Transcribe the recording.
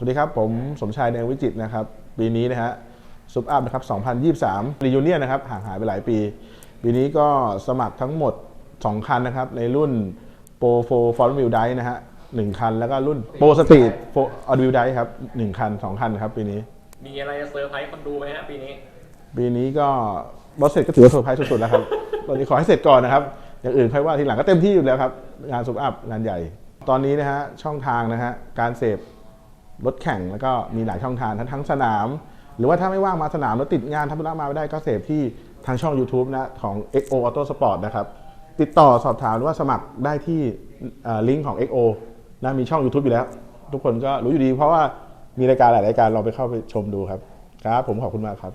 สวัสดีครับ ผมสมชายแดงวิจิตรนะครับ ปีนี้นะฮะซุปอัพนะครับ 2023 รียูเนียนะครับ ห่างหายไปหลายปี ปีนี้ก็สมัครทั้งหมด 2 คันนะครับ ในรุ่น Pro 4 Front Wheel Drive นะฮะหนึ่งคัน แล้วก็รุ่น Pro Street 4 All Wheel Drive ครับหนึ่งคัน2คันครับปีนี้ มีอะไรจะเซอร์ไพรส์คนดูไหมฮะปีนี้ ปีนี้ก็บอสเสร็จก็ถือว่าเซอร์ไพรส์สุดๆแล้วครับ ตอนนี้ขอให้เสร็จก่อนนะครับ อย่างอื่นค่อยว่าทีหลังก็เต็มที่อยู่แล้วครับ งานซุปอัพงานใหญ่ ตอนนี้นะฮะช่องทางนะฮะการเสพ รถแข่งแล้วก็มีหลายช่องทางทั้งทั้งสนาม หรือว่าถ้าไม่ว่างมาสนามแล้วติดงานทำธุระมาไม่ได้ก็เสพที่ทางช่อง YouTube นะของ XO Auto Sport นะครับ ติดต่อสอบถามหรือว่าสมัครได้ที่ลิงก์ของ XO นะมีช่อง YouTube อยู่แล้ว ทุกคนก็รู้อยู่ดี เพราะว่ามีรายการหลายรายการลองไปเข้าไปชมดูครับ ครับ ผมขอบคุณมากครับ